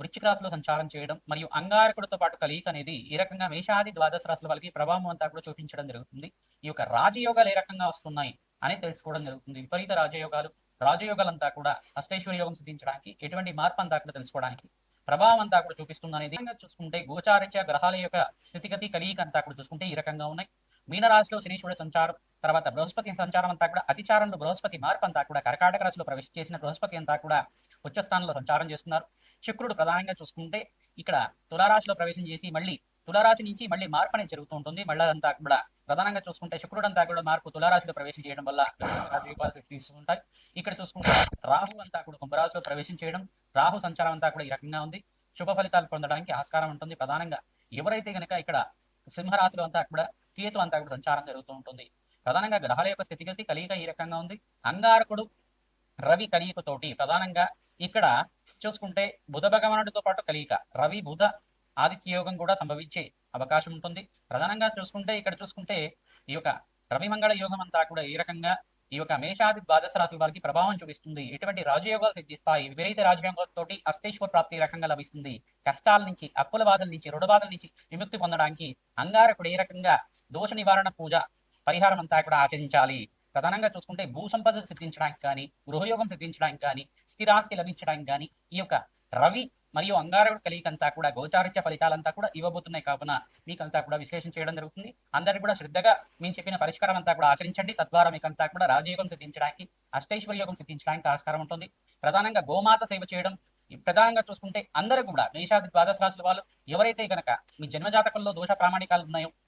వృచ్చిక రాశిలో సంచారం చేయడం మరియు అంగారకుడితో పాటు కలయిక అనేది ఈ రకంగా మేషాది ద్వాదశ రాశుల వాళ్ళకి ప్రభావం అంతా కూడా చూపించడం జరుగుతుంది. ఈ యొక్క రాజయోగాలు ఏ రకంగా వస్తున్నాయి అని తెలుసుకోవడం జరుగుతుంది. విపరీత రాజయోగాలు రాజయోగాలంతా కూడా అష్టైశ్వర్య యోగం సిద్ధించడానికి ఎటువంటి మార్పు అంతా కూడా తెలుసుకోవడానికి ప్రభావం అంతా కూడా చూపిస్తుంది అనేది చూసుకుంటే గోచారిత్య గ్రహాల యొక్క స్థితిగతి కలియిక అంతా కూడా చూసుకుంటే ఈ రకంగా ఉన్నాయి. మీనరాశిలో శనీశ్వరుడు సంచారం తర్వాత బృహస్పతి సంచారం అంతా కూడా అతిచారంలో బృహస్పతి మార్పు అంతా కూడా కర్కాటక రాశిలో ప్రవేశం చేసిన బృహస్పతి అంతా కూడా ఉచ్చస్థానంలో సంచారం చేస్తున్నారు. శుక్రుడు ప్రధానంగా చూసుకుంటే ఇక్కడ తులారాశిలో ప్రవేశం చేసి మళ్ళీ తులారాశి నుంచి మళ్ళీ మార్పు అనేది జరుగుతూ ఉంటుంది. మళ్ళీ అంతా కూడా ప్రధానంగా చూసుకుంటే శుక్రుడు అంతా కూడా మార్పు తులారాశిలో ప్రవేశం చేయడం వల్ల తీసుకుంటాయి ఇక్కడ చూసుకుంటే రాహు అంతా కూడా కుంభరాశిలో ప్రవేశం చేయడం రాహు సంచారం అంతా కూడా ఈ రకంగా ఉంది. శుభ ఫలితాలు పొందడానికి ఆస్కారం ఉంటుంది. ప్రధానంగా ఎవరైతే గనక ఇక్కడ సింహరాశిలో అంతా కూడా కేతు అంతా కూడా సంచారం జరుగుతూ ఉంటుంది. ప్రధానంగా గ్రహాల యొక్క స్థితిగతి కలియిక ఈ రకంగా ఉంది. అంగారకుడు రవి కలియికతోటి ప్రధానంగా ఇక్కడ చూసుకుంటే బుధ భగవానుడితో పాటు కలియిక రవి బుధ ఆదిత్య యోగం కూడా సంభవించే అవకాశం ఉంటుంది. ప్రధానంగా చూసుకుంటే ఇక్కడ చూసుకుంటే ఈ యొక్క రవి మంగళ యోగం అంతా కూడా ఈ రకంగా ఈ యొక్క మేషాది ద్వాదశ రాశుల వారికి ప్రభావం చూపిస్తుంది. ఎటువంటి రాజయోగాలు సిద్ధిస్తాయి? విపరీత రాజయోగాలతోటి అష్టేశ్వర ప్రాప్తి రకంగా లభిస్తుంది. కష్టాల నుంచి అప్పుల బాధల నుంచి రుణ బాధల నుంచి విముక్తి పొందడానికి అంగారకుడు ఏ రకంగా దోష నివారణ పూజ పరిహారం అంతా కూడా ఆచరించాలి. ప్రధానంగా చూసుకుంటే భూ సంపద సిద్ధించడానికి కానీ గృహయోగం సిద్ధించడానికి కానీ స్థిరాస్తి లభించడానికి కానీ ఈ యొక్క రవి మరియు అంగారకుడు కలిగికంతా కూడా గోచారిత్య ఫలితాలంతా కూడా ఇవ్వబోతున్నాయి. కావున మీకంతా కూడా విశ్లేషణ చేయడం జరుగుతుంది. అందరికీ కూడా శ్రద్ధగా మేము చెప్పిన పరిష్కారం అంతా కూడా ఆచరించండి. తద్వారా మీకంతా కూడా రాజయోగం సిద్ధించడానికి అష్టైశ్వర్య యోగం సిద్ధించడానికి ఆస్కారం ఉంటుంది. ప్రధానంగా గోమాత సేవ చేయడం ప్రధానంగా చూసుకుంటే అందరూ కూడా మేషాది ద్వాదశ రాశుల వాళ్ళు ఎవరైతే గనక మీ జన్మజాతకంలో దోష ప్రామాణికాలు ఉన్నాయో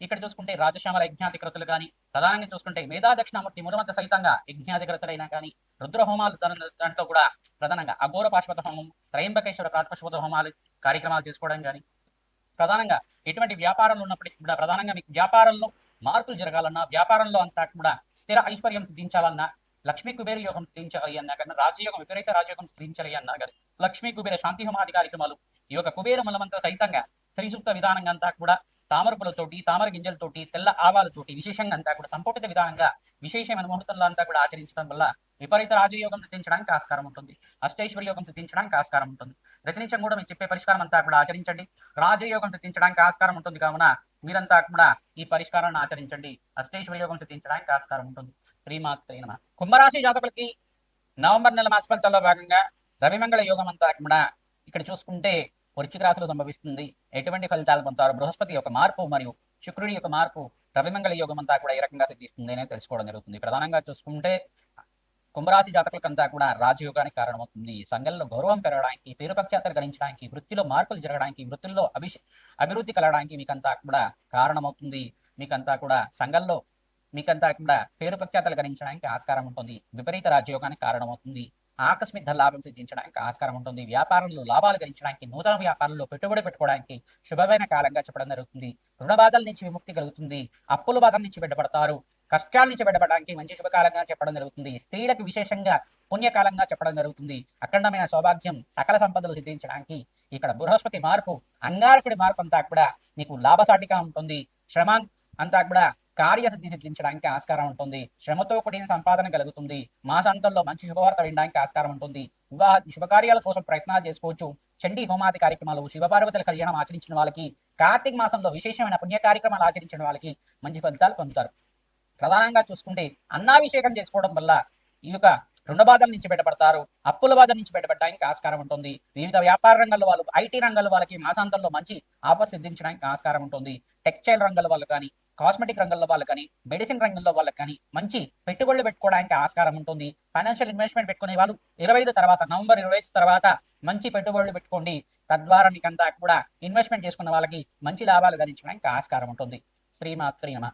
ఇక్కడ చూసుకుంటే రాజశ్యామల యజ్ఞాధికృతలు కానీ ప్రధానంగా చూసుకుంటే మేధా దక్షిణామూర్తి మురమంత సహితంగా యజ్ఞాధికృతులైనా కానీ రుద్రహోమాలు దాంట్లో కూడా ప్రధానంగా అఘోర పాశ్వత హోమం త్రయంబకేశ్వర ప్రాతిపశ్వత హోమాలు కార్యక్రమాలు చేసుకోవడం కానీ ప్రధానంగా ఎటువంటి వ్యాపారంలో ఉన్నప్పటికీ కూడా ప్రధానంగా మీకు వ్యాపారంలో మార్పులు జరగాలన్నా వ్యాపారంలో అంతా కూడా స్థిర ఐశ్వర్యం సిద్ధించాలన్నా లక్ష్మీ కుబేర యోగం సిద్ధించాలి అన్నా కానీ రాజయోగం విపరీత రాజయోగం సిద్ధించాలి అన్నా కానీ లక్ష్మీ కుబేర శాంతి హోమాది కార్యక్రమాలు ఈ యొక్క కుబేర మూలమంతా సహితంగా శ్రీసూక్త విధానంగా అంతా కూడా తామర పూలతోటి తామర గింజలతోటి తెల్ల ఆవాలతోటి విశేషంగా అంతా కూడా సంపుటిత విధానంగా విశేషమైన ముహూర్తంలో అంతా కూడా ఆచరించడం వల్ల విపరీత రాజయోగం సిద్ధించడానికి ఆస్కారం ఉంటుంది. అష్టైశ్వర్య యోగం సిద్ధించడానికి ఆస్కారం ఉంటుంది. ప్రతినిత్యం కూడా మీరు చెప్పే పరిష్కారం అంతా కూడా ఆచరించండి. రాజయోగం సిద్ధించడానికి ఆస్కారం ఉంటుంది కావున మీరంతా కూడా ఈ పరిష్కారాన్ని ఆచరించండి. అష్టైశ్వర్య యోగం సిద్ధించడానికి ఆస్కారం ఉంటుంది. శ్రీమాత్రైన కుంభరాశి జాతకులకి నవంబర్ నెల మాస ఫలితాల్లో భాగంగా రవిమంగళ యోగం అంతా కూడా ఇక్కడ చూసుకుంటే వృశ్చిక రాశిలో సంభవిస్తుంది. ఎటువంటి ఫలితాలు పొందుతారు? బృహస్పతి యొక్క మార్పు మరియు శుక్రుడి యొక్క మార్పు రవిమంగళ యోగం అంతా కూడా ఏ రకంగా సిద్ధిస్తుంది అనేది తెలుసుకోవడం జరుగుతుంది. ప్రధానంగా చూసుకుంటే కుంభరాశి జాతకులకంతా కూడా రాజయోగానికి కారణమవుతుంది. సంఘంలో గౌరవం పెరగడానికి పేరుపక్షాతలు గణించడానికి వృత్తిలో మార్పులు జరగడానికి వృత్తిలో అభిష అభివృద్ధి కలగడానికి మీకంతా కూడా కారణమవుతుంది. మీకంతా కూడా సంఘంలో మీకంతా కూడా పేరుపక్షాతలు గణించడానికి ఆస్కారం ఉంటుంది. విపరీత రాజయోగానికి కారణమవుతుంది. ఆకస్మిక లాభం సిద్ధించడానికి ఆస్కారం ఉంటుంది. వ్యాపారంలో లాభాలు గణించడానికి నూతన వ్యాపారంలో పెట్టుబడి పెట్టుకోవడానికి శుభమైన కాలంగా చెప్పడం జరుగుతుంది. రుణ బాధల నుంచి విముక్తి కలుగుతుంది. అప్పుల బాధల నుంచి బిడ్డపడతారు కష్టాల నుంచి బయటపడడానికి మంచి శుభకాలంగా చెప్పడం జరుగుతుంది. స్త్రీలకు విశేషంగా పుణ్యకాలంగా చెప్పడం జరుగుతుంది. అఖండమైన సౌభాగ్యం సకల సంపదలు సిద్ధించడానికి ఇక్కడ బృహస్పతి మార్పు అంగారకుడి మార్పు అంతా కూడా నీకు లాభసాటిగా ఉంటుంది. శ్రమ అంతా కూడా కార్యసిద్ధి సిద్ధించడానికి ఆస్కారం ఉంటుంది. శ్రమతో కూడిన సంపాదన కలుగుతుంది. మాసాంతంలో మంచి శుభవార్త వినడానికి ఆస్కారం ఉంటుంది. వివాహ శుభకార్యాల కోసం ప్రయత్నాలు చేసుకోవచ్చు. చండీ హోమాది కార్యక్రమాలు శివపార్వతుల కళ్యాణం ఆచరించిన వాళ్ళకి కార్తీక మాసంలో విశేషమైన పుణ్య కార్యక్రమాలు ఆచరించిన వాళ్ళకి మంచి ఫలితాలు పొందుతారు. ప్రధానంగా చూసుకుంటే అన్నాభిషేకం చేసుకోవడం వల్ల ఈ యొక్క రుణ బాధల నుంచి బయటపడతారు. అప్పుల బాధల నుంచి బయటపడడానికి ఆస్కారం ఉంటుంది. వివిధ వ్యాపార రంగాల వాళ్ళు ఐటీ రంగాల వాళ్ళకి మాసాంతంలో మంచి ఆఫర్ సిద్ధించడానికి ఆస్కారం ఉంటుంది. టెక్స్టైల్ రంగాల వాళ్ళు కానీ కాస్మెటిక్ రంగంలో వాళ్ళకి కానీ మెడిసిన్ రంగంలో వాళ్ళకి కానీ మంచి పెట్టుబడులు పెట్టుకోవడానికి ఆస్కారం ఉంటుంది. ఫైనాన్షియల్ ఇన్వెస్ట్మెంట్ పెట్టుకునే వాళ్ళు ఇరవై ఐదు తర్వాత నవంబర్ ఇరవై ఐదు తర్వాత మంచి పెట్టుబడులు పెట్టుకోండి. తద్వారా మీకంతా కూడా ఇన్వెస్ట్మెంట్ చేసుకున్న వాళ్ళకి మంచి లాభాలు గణించడానికి ఆస్కారం ఉంటుంది. శ్రీమాత్ శ్రీనమ